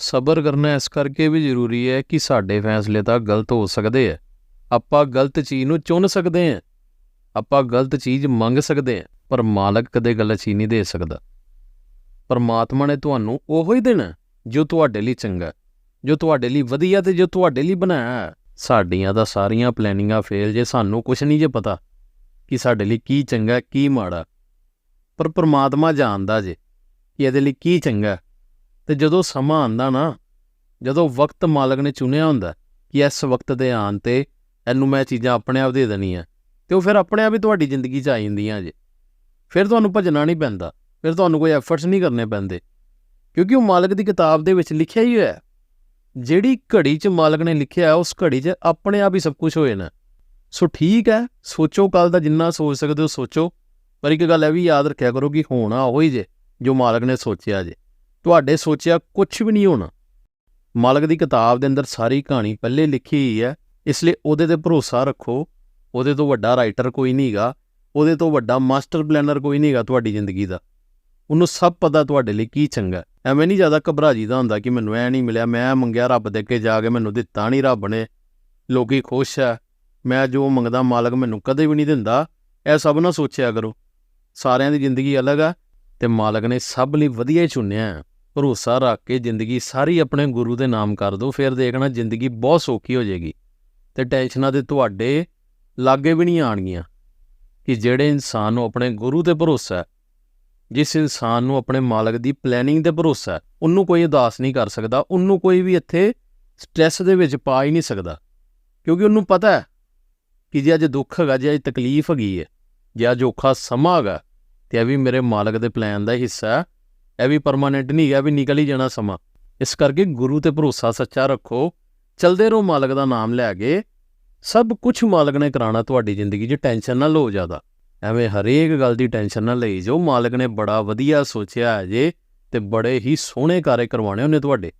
ਸਬਰ ਕਰਨਾ ਇਸ ਕਰਕੇ ਵੀ ਜ਼ਰੂਰੀ ਹੈ ਕਿ ਸਾਡੇ ਫੈਸਲੇ ਤਾਂ ਗਲਤ ਹੋ ਸਕਦੇ ਆ ਆਪਾਂ ਗਲਤ ਚੀਜ਼ ਨੂੰ ਚੁਣ ਸਕਦੇ ਆ ਆਪਾਂ ਗਲਤ ਚੀਜ਼ ਮੰਗ ਸਕਦੇ ਆ ਪਰ ਮਾਲਕ ਕਦੇ ਗਲਤ ਚੀਜ਼ ਨਹੀਂ ਦੇ ਸਕਦਾ। ਪਰਮਾਤਮਾ ਨੇ ਤੁਹਾਨੂੰ ਉਹੋ ਹੀ ਦੇਣਾ ਜੋ ਤੁਹਾਡੇ ਲਈ ਚੰਗਾ ਜੋ ਤੁਹਾਡੇ ਲਈ ਵਧੀਆ ਤੇ ਜੋ ਤੁਹਾਡੇ ਲਈ ਬਣਾਇਆ ਹੈ। ਸਾਡੀਆਂ ਤਾਂ ਸਾਰੀਆਂ ਪਲੈਨਿੰਗਾਂ ਫੇਲ ਜੇ ਸਾਨੂੰ ਕੁਝ ਨਹੀਂ ਜੇ ਪਤਾ ਕਿ ਸਾਡੇ ਲਈ ਕੀ ਚੰਗਾ, ਕੀ ਮਾੜਾ। ਪਰ ਪਰਮਾਤਮਾ ਜਾਣਦਾ ਜੇ ਕਿ ਇਹਦੇ ਲਈ ਕੀ ਚੰਗਾ ਤੇ ਜਦੋਂ ਸਮਾਂ ਆਂਦਾ ਨਾ, ਜਦੋਂ ਵਕਤ ਮਾਲਕ ਨੇ ਚੁਣਿਆ ਹੁੰਦਾ ਕਿ ਇਸ ਵਕਤ ਦੇ ਆਉਣ ਤੇ ਇਹਨੂੰ ਮੈਂ ਚੀਜ਼ਾਂ ਆਪਣੇ ਆਪ ਦੇ ਦੇਣੀਆਂ, ਤੇ ਉਹ ਫਿਰ ਆਪਣੇ ਆਪ ਹੀ ਤੁਹਾਡੀ ਜ਼ਿੰਦਗੀ 'ਚ ਆ ਜਾਂਦੀਆਂ ਜੇ। ਫਿਰ ਤੁਹਾਨੂੰ ਭੱਜਣਾ ਨਹੀਂ ਪੈਂਦਾ, ਫਿਰ ਤੁਹਾਨੂੰ ਕੋਈ ਐਫਰਟਸ ਨਹੀਂ ਕਰਨੇ ਪੈਂਦੇ, ਕਿਉਂਕਿ ਉਹ ਮਾਲਕ ਦੀ ਕਿਤਾਬ ਦੇ ਵਿੱਚ ਲਿਖਿਆ ਹੀ ਹੋਇਆ ਜਿਹੜੀ ਘੜੀ 'ਚ ਮਾਲਕ ਨੇ ਲਿਖਿਆ ਉਸ ਘੜੀ 'ਚ ਆਪਣੇ ਆਪ ਹੀ ਸਭ ਕੁਝ ਹੋ ਜਾਣਾ। ਸੋ ਠੀਕ ਹੈ, ਸੋਚੋ ਕੱਲ ਦਾ ਜਿੰਨਾ ਸੋਚ ਸਕਦੇ ਹੋ ਸੋਚੋ, ਪਰ ਇੱਕ ਗੱਲ ਇਹ ਵੀ ਯਾਦ ਰੱਖਿਆ ਕਰੋ ਕਿ ਹੋਣਾ ਉਹ ਹੀ ਜੇ, ਜੋ ਮਾਲਕ ਨੇ ਸੋਚਿਆ ਜੇ। ਤੁਹਾਡੇ ਸੋਚਿਆ ਕੁਝ ਵੀ ਨਹੀਂ ਹੋਣਾ। ਮਾਲਕ ਦੀ ਕਿਤਾਬ ਦੇ ਅੰਦਰ ਸਾਰੀ ਕਹਾਣੀ ਪਹਿਲੇ ਲਿਖੀ ਹੋਈ ਹੈ, ਇਸ ਲਈ ਉਹਦੇ ਤੇ ਭਰੋਸਾ ਰੱਖੋ। ਉਹਦੇ ਤੋਂ ਵੱਡਾ ਰਾਈਟਰ ਕੋਈ ਨਹੀਂਗਾ ਉਹਦੇ ਤੋਂ ਵੱਡਾ ਮਾਸਟਰ ਪਲੈਨਰ ਕੋਈ ਨਹੀਂਗਾ ਤੁਹਾਡੀ ਜ਼ਿੰਦਗੀ ਦਾ। ਉਹਨੂੰ ਸਭ ਪਤਾ ਤੁਹਾਡੇ ਲਈ ਕੀ ਚੰਗਾ ਐਵੇਂ ਨਹੀਂ ਜ਼ਿਆਦਾ ਘਬਰਾ ਜੀਦਾ ਹੁੰਦਾ ਕਿ ਮੈਨੂੰ ਐ ਨਹੀਂ ਮਿਲਿਆ, ਮੈਂ ਮੰਗਿਆ ਰੱਬ ਦੇ ਅੱਗੇ ਜਾ ਕੇ, ਮੈਨੂੰ ਦਿੱਤਾ ਨਹੀਂ ਰੱਬ ਨੇ। ਲੋਕੀ ਖੁਸ਼ ਹੈ। ਮੈਂ ਜੋ ਮੰਗਦਾ ਮਾਲਕ ਮੈਨੂੰ ਕਦੇ ਵੀ ਨਹੀਂ ਦਿੰਦਾ। ਇਹ ਸਭ ਨਾ ਸੋਚਿਆ ਕਰੋ। ਸਾਰਿਆਂ ਦੀ ਜ਼ਿੰਦਗੀ ਅਲੱਗ ਆ ਤੇ ਮਾਲਕ ਨੇ ਸਭ ਲਈ ਵਧੀਆ ਹੀ ਚੁਣਿਆ ਹੈ। ਭਰੋਸਾ ਰੱਖ ਕੇ ਜ਼ਿੰਦਗੀ ਸਾਰੀ ਆਪਣੇ ਗੁਰੂ ਦੇ ਨਾਮ ਕਰ ਦਿਓ, ਫਿਰ ਦੇਖਣਾ ਜ਼ਿੰਦਗੀ ਬਹੁਤ ਸੌਖੀ ਹੋ ਜਾਏਗੀ। ਤੇ ਟੈਨਸ਼ਨਾਂ 'ਤੇ ਤੁਹਾਡੇ ਲਾਗੇ ਵੀ ਨਹੀਂ ਆਣਗੀਆਂ ਕਿ ਜਿਹੜੇ ਇਨਸਾਨ ਨੂੰ ਆਪਣੇ ਗੁਰੂ ਤੇ ਭਰੋਸਾ ਹੈ, ਜਿਸ ਇਨਸਾਨ ਨੂੰ ਆਪਣੇ ਮਾਲਕ ਦੀ ਪਲੈਨਿੰਗ ਤੇ ਭਰੋਸਾ ਹੈ, ਉਹਨੂੰ ਕੋਈ ਉਦਾਸ ਨਹੀਂ ਕਰ ਸਕਦਾ, ਉਹਨੂੰ ਕੋਈ ਵੀ ਇੱਥੇ ਸਟ੍ਰੈਸ ਦੇ ਵਿੱਚ ਪਾ ਹੀ ਨਹੀਂ ਸਕਦਾ। ਕਿਉਂਕਿ ਉਹਨੂੰ ਪਤਾ ਹੈ ਕਿ ਜੇ ਅੱਜ ਦੁੱਖ ਹੈਗਾ, ਜੇ ਅੱਜ ਤਕਲੀਫ ਹੈਗੀ ਹੈ, ਜੇ ਅੱਜ ਔਖਾ ਸਮਾਂ ਹੈਗਾ, ਤੇ ਇਹ ਵੀ ਮੇਰੇ ਮਾਲਕ ਦੇ ਪਲਾਨ ਦਾ ਹਿੱਸਾ ਹੈ ਇਹ ਵੀ ਪਰਮਾਨੈਂਟ ਨਹੀਂ ਹੈ ਵੀ ਨਿਕਲ ਹੀ ਜਾਣਾ ਸਮਾਂ। ਇਸ ਕਰਕੇ ਗੁਰੂ ਤੇ ਭਰੋਸਾ ਸੱਚਾ ਰੱਖੋ। ਚਲਦੇ ਰਹੋ ਮਾਲਕ ਦਾ ਨਾਮ ਲੈ ਕੇ। ਸਭ ਕੁਝ ਮਾਲਕ ਨੇ ਕਰਾਣਾ ਤੁਹਾਡੀ ਜ਼ਿੰਦਗੀ 'ਚ, ਟੈਨਸ਼ਨ ਨਾ ਲਓ ਜ਼ਿਆਦਾ। ਐਵੇਂ ਹਰੇਕ ਗੱਲ ਦੀ ਟੈਨਸ਼ਨ ਨਾ ਲਈ ਜੋ ਮਾਲਕ ਨੇ ਬੜਾ ਵਧੀਆ ਸੋਚਿਆ ਹੈ ਜੇ, ਤੇ ਬੜੇ ਹੀ ਸੋਹਣੇ ਕਾਰੇ ਕਰਵਾਉਣੇ ਉਹਨੇ ਤੁਹਾਡੇ।